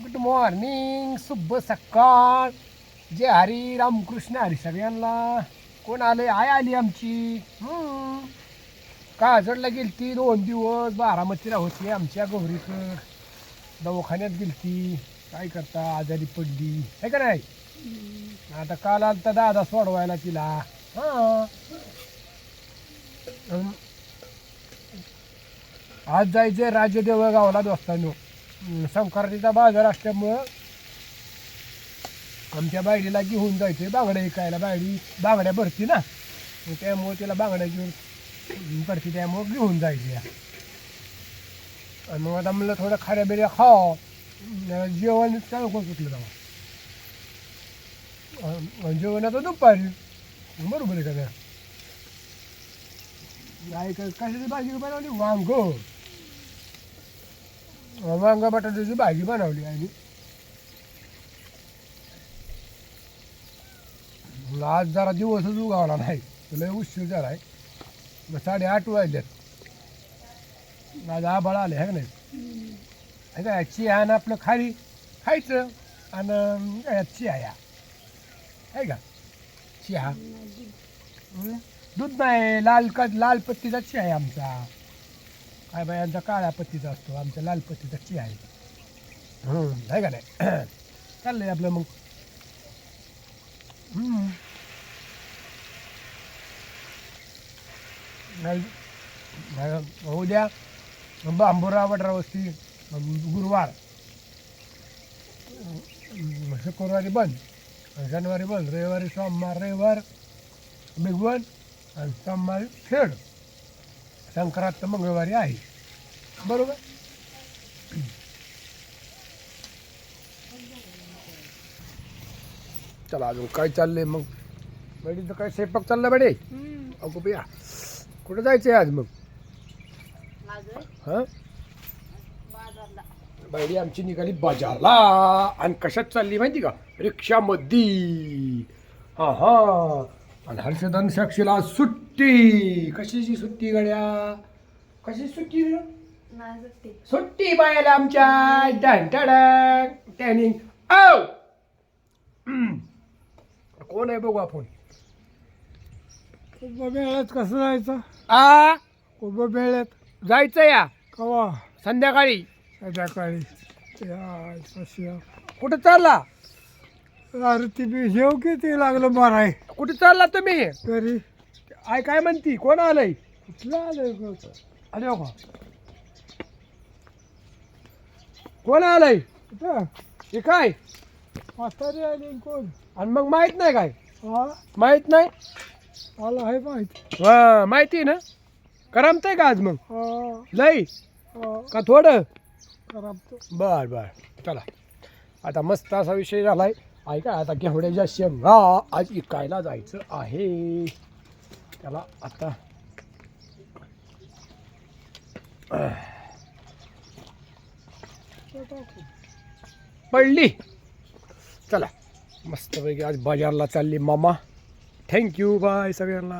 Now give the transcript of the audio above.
Good morning शुभ सकाळ. जय हरी रामकृष्ण हरी सगळ्यांना. कोण आले आय आली आमची. काजडला गेलती? दोन दिवस बारामतीला होती आमच्या गौरीकर दवाखान्यात गेलती. काय करता? आजारी पडली. आहे का नाही? आता काल आलता दादा सोडवायला तिला. हां. आज जायचंय राज्य देवळगावला दोस्तांनो. संक्रांतीचा बाजार असल्यामुळं आमच्या बायडीला घेऊन जायचंय. बांगड्या विकायला. बायडी बांगड्या भरती ना. मग त्यामुळे तिला बांगड्या घेऊन भरती त्यामुळं घेऊन जायची आणि मग आता म्हणलं थोडं खाऱ्या बिऱ्या खाव. जेवण चालू नको सुटलं तेव्हा जेवण आता दुपारी. बरोबर आहे का नाही? काय कशाची भाजी बनवली? वांग. वांगा बटाट्याची भाजी बनवली आणि आज जरा दिवसच उगावला नाही. तुला उशीर झाला आहे मग साडेआठ वाजल्यात. आज आबाळ आले आहे का नाही? आहे का चिया आणि आपलं खाली खायचं. आणि चिया या. आहे का? चिया. हं? दूध नाही लाल का लाल पत्तीचा चिया आहे आमचा. काय बाई यांचा काळ्या पत्तीचा असतो आमच्या लाल पत्तीचा ची आहे. हं, का नाही? चाललंय आपलं मग. नाही उद्या बांबुरा वडरा वस्ती गुरुवार. शुक्रवारी बंद. शनिवारी बंद. रविवारी सोमवार रविवार बिगवन आणि सोमवारी खेळ संक्रांत मंगळवारी आहे. बरोबर? चला अजून काय चाललंय मग? बडीचं काय स्वयंपाक चाललं बडे? अगो बिया कुठं जायचंय आज मग? हां? बायडी आमची निघाली बाजारला. आणि कशात चालली माहिती का? रिक्षामध्ये हा हा. आणि हर्षदान साक्षीला सुट्टी. कशाची सुट्टी गड्या? कशी सुट्टी रे? सुट्टी. बायाला आमच्या. डन टडक टॅनिंग औ हम्म. कोण आहे बघू आपण? कुंभमेळ्यात कसं जायचं? आ? कुंभमेळ्यात जायचं या. कवा? संध्याकाळी. संध्याकाळी. कशी कुठं चालला? अरे ती बी शेव किती लागलं माराय. कुठं चालला तुम्ही? तरी. आय काय म्हणती? कोण आलंय? कुठलं आलंय? आले हो का कोण आलंय? कुठं? हे काय? म्हातारी आली कोण? आणि मग माहीत नाही काय? हा? माहीत नाही? मला आहे माहिती. हा माहिती ना? करमतंय का आज मग? हा. लई? हा. का थोडं? करमतो. बर बर. चला. आता मस्त असा विषय झालाय. ऐका आता घेवड्याच्या शेंगा आज इकायला जायचं आहे. त्याला आता पडली. चला मस्तपैकी आज बाजारला चालली मामा. थँक्यू बाय सगळ्यांना.